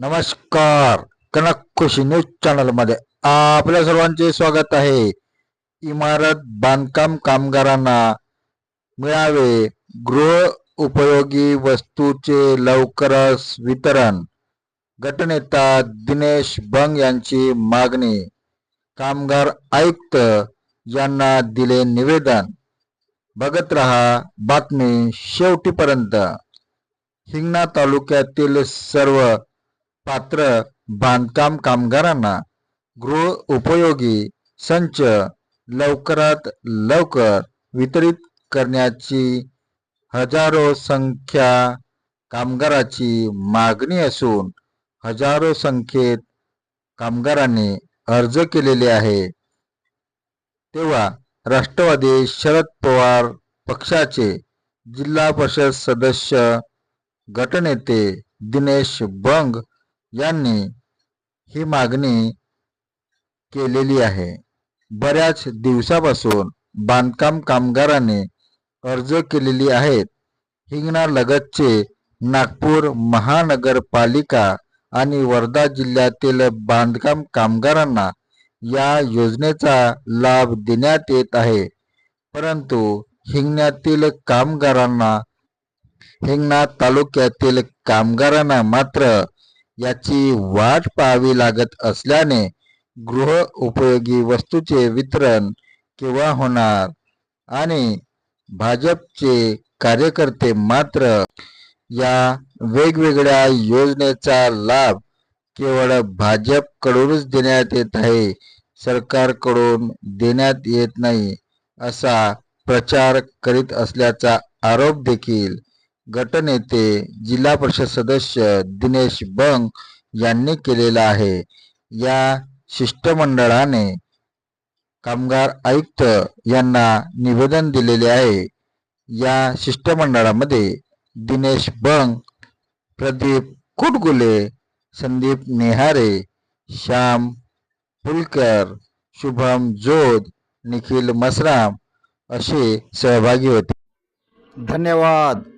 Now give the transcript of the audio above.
नमस्कार. कनक खुशी न्यूज चॅनलमध्ये आपल्या सर्वांचे स्वागत आहे. इमारत बांधकाम कामगारांना मिळावे गृह उपयोगी वस्तूचे लवकरच वितरण. गटनेता दिनेश बंग यांची मागणी. कामगार आयुक्त यांना दिले निवेदन. बघत रहा बातमी शेवटीपर्यंत. हिंगणा तालुक्यातील सर्व पात्र बांधकाम कामगारांना गृह उपयोगी संच लवकरात लवकर वितरित करण्याची हजारो संख्या कामगाराची मागणी असून हजारो संख्येत कामगारांनी अर्ज केलेले आहे. तेव्हा राष्ट्रवादी शरद पवार पक्षाचे जिल्हा परिषद सदस्य गटनेते दिनेश बंग यांनी ही मागणी केलेली आहे. बऱ्याच दिवसापासून बांधकाम कामगारांनी अर्ज केलेली आहेत. हिंगणा लगतचे नागपूर महानगरपालिका आणि वर्धा जिल्ह्यातील बांधकाम कामगारांना या योजनेचा लाभ देण्यात येत आहे. परंतु हिंगण्यातील कामगारांना हिंगणा तालुक्यातील कामगारांना मात्र याची वाट पाहावी लागत असल्याने गृह उपयोगी वस्तूचे वितरण केव्हा होणार? आणि भाजपचे कार्यकर्ते मात्र या वेगवेगळ्या योजनेचा लाभ केवळ भाजपकडूनच देण्यात येत आहे सरकारकडून देण्यात येत नाही असा प्रचार करीत असल्याचा आरोप देखील गटनेते जिल्हा परिषद सदस्य दिनेश बंग यांनी केलेला आहे. या शिष्टमंडळाने कामगार आयुक्त यांना निवेदन दिलेले आहे. या शिष्टमंडळामध्ये दिनेश बंग प्रदीप कुटगुले संदीप नेहारे श्याम फुलकर शुभम जोध निखिल मसराम असे सहभागी होते. धन्यवाद.